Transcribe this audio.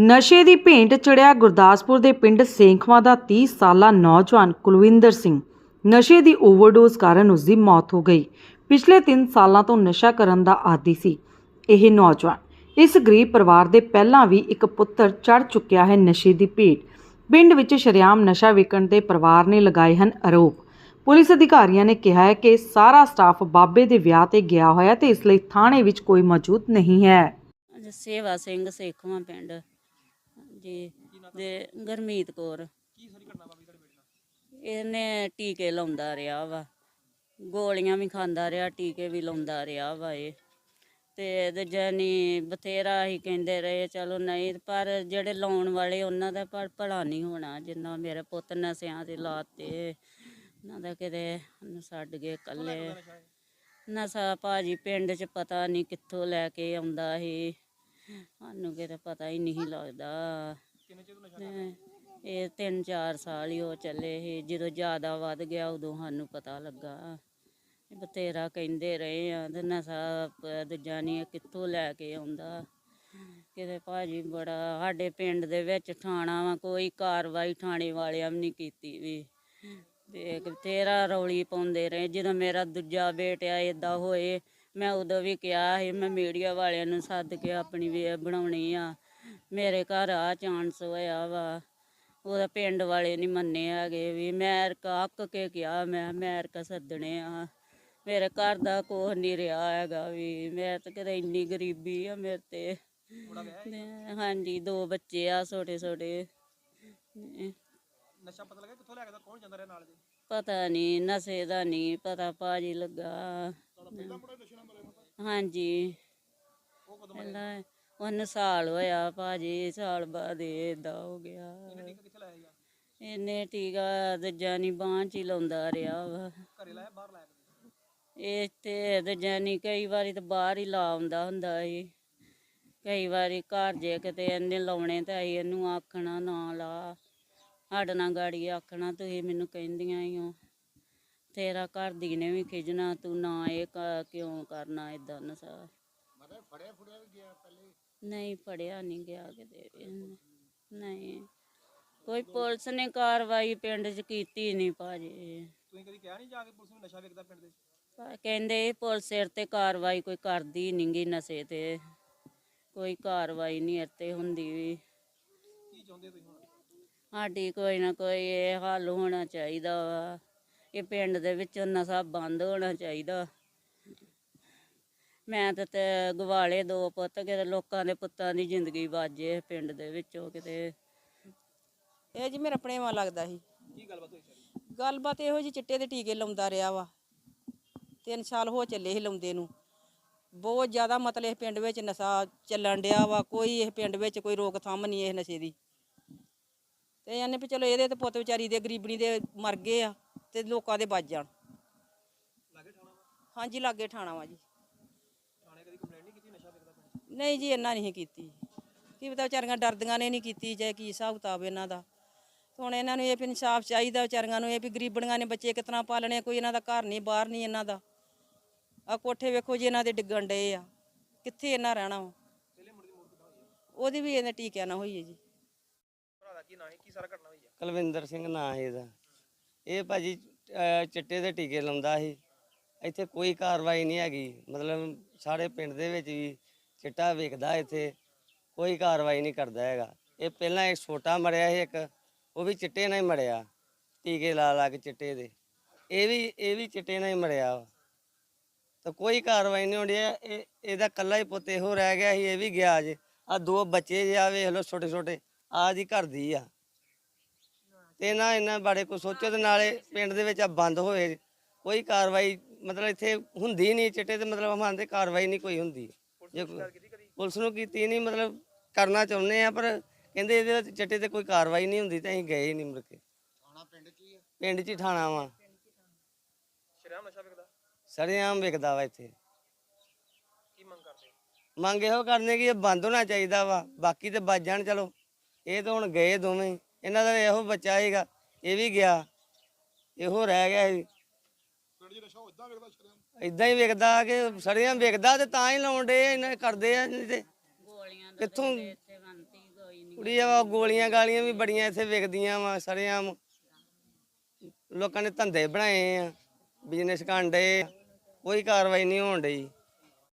ਨਸ਼ੇ ਦੀ ਭੇਂਟ ਚੜਿਆ ਗੁਰਦਾਸਪੁਰ ਦੇ ਪਿੰਡ ਸੇਖਵਾਂ ਦਾ 30 ਸਾਲਾ ਨੌਜਵਾਨ ਕੁਲਵਿੰਦਰ ਸਿੰਘ। ਨਸ਼ੇ ਦੀ ਓਵਰਡੋਜ਼ ਕਾਰਨ ਉਸ ਦੀ ਮੌਤ ਹੋ ਗਈ। ਪਿਛਲੇ 3 ਸਾਲਾਂ ਤੋਂ ਨਸ਼ਾ ਕਰਨ ਦਾ ਆਦੀ ਸੀ ਇਹ ਨੌਜਵਾਨ। ਇਸ ਗਰੀਬ ਪਰਿਵਾਰ ਦੇ ਪਹਿਲਾਂ ਵੀ ਇੱਕ ਪੁੱਤਰ ਚੜ ਚੁੱਕਿਆ ਹੈ ਨਸ਼ੇ ਦੀ ਭੇਟ। ਪਿੰਡ ਵਿੱਚ ਸ਼ਰੇਆਮ ਨਸ਼ਾ ਵਿਕਣ ਦੇ ਪਰਿਵਾਰ ਨੇ ਲਗਾਏ ਹਨ ਆਰੋਪ। ਪੁਲਿਸ ਅਧਿਕਾਰੀਆਂ ਨੇ ਕਿਹਾ ਹੈ ਕਿ ਸਾਰਾ ਸਟਾਫ ਬਾਬੇ ਦੇ ਵਿਆਹ ਤੇ ਗਿਆ ਹੋਇਆ ਤੇ ਇਸ ਲਈ ਥਾਣੇ ਵਿੱਚ ਕੋਈ ਮੌਜੂਦ ਨਹੀਂ ਹੈ। ਸੇਵਾ ਸਿੰਘ, ਸੇਖਵਾਂ ਪਿੰਡ। ਜੀ, ਤੇ ਗਰਮੀਤ ਕੌਰ। ਇਹਨੇ ਟੀਕੇ ਲਾਉਂਦਾ ਰਿਹਾ ਵਾ। ਗੋਲੀਆਂ ਵੀ ਖਾਂਦਾ ਰਿਹਾ, ਟੀਕੇ ਵੀ ਲਾਉਂਦਾ ਰਿਹਾ ਵਾ ਇਹ। ਤੇ ਤੇ ਜਾਨੀ ਬਥੇਰਾ ਹੀ ਕਹਿੰਦੇ ਰਹੇ, ਚਲੋ ਨਹੀਂ, ਪਰ ਜਿਹੜੇ ਲਾਉਣ ਵਾਲੇ ਉਹਨਾਂ ਦਾ ਪਰ ਭਲਾ ਨਹੀਂ ਹੋਣਾ, ਜਿੰਨਾ ਮੇਰੇ ਪੁੱਤ ਨਸਿਆਂ ਦੇ ਲਾਤੇ। ਉਹਨਾਂ ਦਾ ਕਿਤੇ ਛੱਡ ਗਏ ਕੱਲੇ ਨਸ਼ਾ ਭਾਜੀ ਪਿੰਡ 'ਚ ਪਤਾ ਨਹੀਂ ਕਿੱਥੋਂ ਲੈ ਕੇ ਆਉਂਦਾ ਸੀ। ਸਾਨੂੰ ਕਿਤੇ ਪਤਾ ਹੀ ਨਹੀਂ ਲੱਗਦਾ। ਹੈਂ, ਇਹ ਤਿੰਨ ਚਾਰ ਸਾਲ ਹੀ ਹੋ ਚੱਲੇ ਸੀ। ਜਦੋਂ ਜ਼ਿਆਦਾ ਵੱਧ ਗਿਆ ਉਦੋਂ ਸਾਨੂੰ ਪਤਾ ਲੱਗਾ। ਬਤੇਰਾ ਕਹਿੰਦੇ ਰਹੇ ਆ ਤੇ ਨਸ਼ਾ ਦੂਜਾ ਨਹੀਂ ਕਿੱਥੋਂ ਲੈ ਕੇ ਆਉਂਦਾ। ਕਿਤੇ ਭਾਜੀ ਬੜਾ ਸਾਡੇ ਪਿੰਡ ਦੇ ਵਿੱਚ ਥਾਣਾ ਵਾ ਕੋਈ ਕਾਰਵਾਈ ਥਾਣੇ ਵਾਲਿਆਂ ਵੀ ਨਹੀਂ ਕੀਤੀ ਵੀ। ਤੇ ਤੇਰਾ ਰੌਲੀ ਪਾਉਂਦੇ ਰਹੇ। ਜਦੋਂ ਮੇਰਾ ਦੂਜਾ ਬੇਟਾ ਇਦਾਂ ਹੋਏ ਮੈਂ ਉਦੋਂ ਵੀ ਕਿਹਾ ਸੀ ਮੈਂ ਮੀਡੀਆ ਵਾਲਿਆਂ ਨੂੰ ਸੱਦ ਕੇ ਆਪਣੀ ਵੇ ਬਣਾਉਣੀ ਆ। ਮੇਰੇ ਘਰ ਆ ਚਾਂਸ ਹੋਇਆ ਵਾ। ਉਹਦਾ ਪਿੰਡ ਵਾਲੇ ਨਹੀਂ ਮੰਨੇ ਹੈਗੇ ਵੀ ਮੈਂ ਅੱਕ ਕੇ ਕਿਹਾ ਮੈਂ ਮੈਂ ਅਰਕਾ ਸੱਦਣੇ ਆ। ਮੇਰੇ ਘਰ ਦਾ ਕੁਛ ਨਹੀਂ ਰਿਹਾ ਹੈਗਾ ਵੀ ਮੈਂ ਤਾਂ ਕਿਤੇ ਇੰਨੀ ਗਰੀਬੀ ਆ ਮੇਰੇ ਤੇ। ਹਾਂਜੀ ਦੋ ਬੱਚੇ ਆ ਛੋਟੇ ਛੋਟੇ। ਨਸ਼ਾ ਪਤਾ ਲੱਗਾ ਕਿੱਥੋਂ ਲੈ ਕੇ ਦਾ ਕੌਣ ਜਾਂਦਾ ਰਿਹਾ ਨਾਲ ਜੀ? ਪਤਾ ਨਹੀਂ ਨਸ਼ੇ ਦਾ ਨਹੀਂ ਪਤਾ ਭਾਜੀ ਲੱਗਾ। ਹਾਂਜੀ। ਪਹਿਲਾਂ ਉਹਨੂੰ ਸਾਲ ਹੋਇਆ ਭਾਜੀ, ਸਾਲ ਬਾਅਦ ਏਦਾਂ ਹੋ ਗਿਆ। ਕਿੱਥੇ ਲਾਇਆ ਜੀ ਇਹਨੇ ਟੀਕਾ ਦੂਜਾ ਨਹੀਂ ਬਾਂਹ ਚ ਹੀ ਲਾਉਂਦਾ ਰਿਹਾ ਵਾ। ਘਰੇ ਲਾਇਆ ਬਾਹਰ ਲਾਇਆ ਕਦੇ? ਇਹ ਤੇ ਦੂਜਾ ਨਹੀਂ ਕਈ ਵਾਰੀ ਤਾਂ ਬਾਹਰ ਹੀ ਲਾ ਆਉਂਦਾ ਹੁੰਦਾ ਸੀ। ਕਈ ਵਾਰੀ ਘਰ ਜੇ ਕਿਤੇ ਇਹਨੇ ਲਾਉਣੇ ਤਾਂ ਅਸੀਂ ਇਹਨੂੰ ਆਖਣਾ ਨਾ ਲਾ। ਸਾਡੇ ਨਾਲ ਗਾੜੀ ਆਖਣਾ, ਤੁਸੀਂ ਮੈਨੂੰ ਕਹਿੰਦੀਆਂ ਹੀ ਹੋ ਤੇਰਾ ਘਰ ਦੀ ਨੇ ਵੀ ਖਿਜਣਾ ਤੂੰ ਨਾ ਇਹ ਕ- ਕਿਉਂ ਕਰਨਾ ਇਦਾਂ ਨਸ਼ਾ ਨਹੀਂ ਫੜਿਆ ਨਹੀਂ ਗਿਆ ਕਿਤੇ ਵੀ ਇਹਨੇ। ਨਹੀਂ ਕੋਈ ਪੁਲਿਸ ਨੇ ਕਾਰਵਾਈ ਪਿੰਡ 'ਚ ਕੀਤੀ ਨਹੀਂ ਭਾਜੀ। ਤੁਸੀਂ ਕਦੀ ਕਿਹਾ ਨਹੀਂ ਜਾ ਕੇ ਪੁਲਿਸ ਨੂੰ ਨਸ਼ਾ ਵੇਚਦਾ ਪਿੰਡ ਦੇ? ਪਰ ਕਹਿੰਦੇ ਪੁਲਿਸ ਸਿਰ ਤੇ ਕਾਰਵਾਈ ਕੋਈ ਕਰਦੀ ਨੀ ਗੀ ਨਸ਼ੇ ਤੇ। ਕੋਈ ਕਾਰਵਾਈ ਨਹੀਂ ਇੱਥੇ ਹੁੰਦੀ ਵੀ। ਕੀ ਚਾਹੁੰਦੇ ਤੁਸੀਂ ਹੁਣ? ਸਾਡੀ ਕੋਈ ਨਾ ਕੋਈ ਇਹ ਹੱਲ ਹੋਣਾ ਚਾਹੀਦਾ ਵਾ। ਇਹ ਪਿੰਡ ਦੇ ਵਿੱਚੋਂ ਨਸ਼ਾ ਬੰਦ ਹੋਣਾ ਚਾਹੀਦਾ। ਮੈਂ ਤਾਂ ਤੇ ਗਵਾਲੇ ਦੋ ਪੁੱਤ ਕਿਤੇ ਲੋਕਾਂ ਦੇ ਪੁੱਤਾਂ ਦੀ ਜ਼ਿੰਦਗੀ ਬਾਜੇ ਪਿੰਡ ਦੇ ਵਿੱਚੋਂ ਕਿਤੇ। ਇਹ ਜੀ ਮੇਰਾ ਆਪਣੇਵਾ ਲੱਗਦਾ ਸੀ। ਕੀ ਗੱਲਬਾਤ ਹੋਈ ਸਾਰੀ? ਗੱਲਬਾਤ ਇਹੋ ਜੀ ਚਿੱਟੇ ਦੇ ਟੀਕੇ ਲਾਉਂਦਾ ਰਿਹਾ ਵਾ। ਤਿੰਨ ਸਾਲ ਹੋ ਚੱਲੇ ਸੀ ਲਾਉਂਦੇ ਨੂੰ। ਬਹੁਤ ਜ਼ਿਆਦਾ ਮਤਲਬ ਇਹ ਪਿੰਡ ਵਿੱਚ ਨਸ਼ਾ ਚੱਲਣ ਡਿਆ ਵਾ। ਕੋਈ ਇਹ ਪਿੰਡ ਵਿੱਚ ਕੋਈ ਰੋਕਥਾਮ ਨਹੀਂ ਇਹ ਨਸ਼ੇ ਦੀ। ਤੇ ਇਹਨੇ ਵੀ ਚਲੋ ਇਹਦੇ ਤੇ ਪੁੱਤ ਵਿਚਾਰੀ ਦੇ ਗਰੀਬਣੀ ਦੇ ਮਰ ਗਏ ਆ ਤੇ ਲੋਕਾਂ ਦੇ ਬਚ ਜਾਣ। ਲਾਗੇ ਠਾਣਾ ਵਾ? ਹਾਂਜੀ ਲਾਗੇ ਠਾਣਾ ਵਾ ਜੀ। ਥਾਣੇ ਕਦੀ ਕੰਪਲੇਂਟ ਨਹੀਂ ਕੀਤੀ ਨਸ਼ਾ ਵੇਚਦਾ ਪਿੰਡ 'ਚ? ਨਹੀਂ ਜੀ ਇਹਨਾਂ ਨਹੀਂ ਕੀਤੀ। ਕੀ ਪਤਾ ਵਿਚਾਰੀਆਂ ਡਰਦੀਆਂ ਨੇ ਨਹੀਂ ਕੀਤੀ ਜਾਂ ਕੀ ਹਿਸਾਬ ਕਿਤਾਬ ਇਹਨਾਂ ਦਾ। ਹੁਣ ਇਹਨਾਂ ਨੂੰ ਇਹ ਵੀ ਇਨਸਾਫ ਚਾਹੀਦਾ ਵਿਚਾਰੀਆਂ ਨੂੰ ਇਹ ਵੀ ਗਰੀਬਣੀਆਂ ਨੇ ਬੱਚੇ ਕਿਤਨਾ ਪਾਲਣੇ ਕੋਈ ਇਹਨਾਂ ਦਾ ਘਰ ਨਹੀਂ ਬਾਹਰ ਨਹੀਂ ਇਹਨਾਂ ਦਾ। ਆ ਕੋਠੇ ਵੇਖੋ ਜੀ ਇਹਨਾਂ ਦੇ ਡਿੱਗਣ ਡਏ ਆ। ਕਿੱਥੇ ਇਹਨਾਂ ਰਹਿਣਾ ਵਾ? ਉਹਦੀ ਵੀ ਇਹਨੇ ਟੀਕਿਆਂ ਨਾ ਹੋਈ ਹੈ ਜੀ। ਨਾਂ ਹੈ ਕੀ ਸਾਰਾ ਘਟਨਾ ਹੋਈ ਹੈ ਕੁਲਵਿੰਦਰ ਸਿੰਘ ਨਾਂ ਹੈ ਇਹਦਾ। ਇਹ ਭਾਜੀ ਅਹ, ਚਿੱਟੇ ਦੇ ਟੀਕੇ ਲਾਉਂਦਾ ਸੀ। ਇੱਥੇ ਕੋਈ ਕਾਰਵਾਈ ਨਹੀਂ ਹੈਗੀ। ਮਤਲਬ ਸਾਰੇ ਪਿੰਡ ਦੇ ਵਿੱਚ ਵੀ ਚਿੱਟਾ ਵੇਚਦਾ ਇੱਥੇ। ਕੋਈ ਕਾਰਵਾਈ ਨਹੀਂ ਕਰਦਾ ਹੈਗਾ। ਇਹ ਪਹਿਲਾਂ ਇੱਕ ਛੋਟਾ ਮਰਿਆ ਸੀ ਇੱਕ ਉਹ ਵੀ ਚਿੱਟੇ ਨਾਲ ਹੀ ਮਰਿਆ। ਟੀਕੇ ਲਾ ਲਾ ਕੇ ਚਿੱਟੇ ਦੇ। ਇਹ ਵੀ ਇਹ ਵੀ ਚਿੱਟੇ ਨਾਲ ਹੀ ਮਰਿਆ ਵਾ। ਤਾਂ ਕੋਈ ਕਾਰਵਾਈ ਨਹੀਂ ਹੁੰਦੀ। ਇਹ ਇਹਦਾ ਕੱਲਾ ਹੀ ਪੁੱਤ ਇਹੋ ਰਹਿ ਗਿਆ ਸੀ ਇਹ ਵੀ ਗਿਆ ਜੇ। ਆ ਦੋ ਬੱਚੇ ਜੇ ਆ ਵੇਖ ਲਓ ਛੋਟੇ ਛੋਟੇ ਆ ਦੀ ਘਰ ਦੀ ਆ। ਤੇ ਨਾ ਇਹਨਾਂ ਬਾਰੇ ਕੋਈ ਸੋਚੋ ਤੇ ਨਾਲੇ ਪਿੰਡ ਦੇ ਵਿੱਚ ਆ ਬੰਦ ਹੋਏ। ਕੋਈ ਕਾਰਵਾਈ ਮਤਲਬ ਇੱਥੇ ਹੁੰਦੀ ਨਹੀਂ ਚਿੱਟੇ ਤੇ ਮਤਲਬ ਹਮਾਂ ਤੇ ਕਾਰਵਾਈ ਨਹੀਂ ਕੋਈ ਹੁੰਦੀ। ਜੇ ਪੁਲਿਸ ਨੂੰ ਕੀਤੀ ਨਹੀਂ ਮਤਲਬ ਕਰਨਾ ਚਾਹੁੰਦੇ ਆ ਪਰ ਕਹਿੰਦੇ ਇਹਦੇ ਵਿੱਚ ਚਿੱਟੇ ਤੇ ਕੋਈ ਕਾਰਵਾਈ ਨਹੀਂ ਹੁੰਦੀ ਤੇ ਅਸੀਂ ਗਏ ਹੀ ਨਹੀਂ ਮੁੜ ਕੇ। ਥਾਣਾ ਪਿੰਡ 'ਚ ਹੀ ਆ? ਪਿੰਡ 'ਚ ਹੀ ਥਾਣਾ ਵਾ। ਸ਼ਰੇਆਮ ਨਸ਼ਾ ਵੇਚਦਾ ਸਰੇਆਮ ਵਿਕਦਾ ਵਾ ਇੱਥੇ। ਕੀ ਮੰਗ ਕਰਦੇ ਮੰਗ ਇਹੋ ਕਰਨੇ ਕਿ ਇਹ ਬੰਦ ਹੋਣਾ ਚਾਹੀਦਾ ਵਾ। ਬਾਕੀ ਤੇ ਬਚ ਜਾਣ ਚਲੋ। ਇਹ ਤਾਂ ਹੁਣ ਗਏ ਦੋਵੇਂ। ਇਹਨਾਂ ਦਾ ਇਹੋ ਬੱਚਾ ਹੈਗਾ ਇਹ ਵੀ ਗਿਆ। ਇਹੋ ਰਹਿ ਗਿਆ ਸੀ ਇਦਾਂ ਹੀ ਵਿਕਦਾ ਕਿ ਸੜੀਆਂ ਵਿਕਦਾ ਤੇ ਤਾਂ ਹੀ ਲਾਉਣ ਡੇ ਇਹਨਾਂ ਕਰਦੇ ਆ ਨਹੀਂ ਤੇ। ਗੋਲੀਆਂ ਦਾ ਕਿੱਥੋਂ? ਕੁੜੀ ਆ ਗੋਲੀਆਂ ਗਾਲੀਆਂ ਵੀ ਬੜੀਆਂ ਇੱਥੇ ਵਿਕਦੀਆਂ ਵਾ ਸਰੇਆਮ। ਲੋਕਾਂ ਨੇ ਧੰਦੇ ਬਣਾਏ ਆ ਬਿਜ਼ਨਸ ਕਰਨ ਆ। ਕੋਈ ਕਾਰਵਾਈ ਨਹੀਂ ਹੋਣ ਡਈ।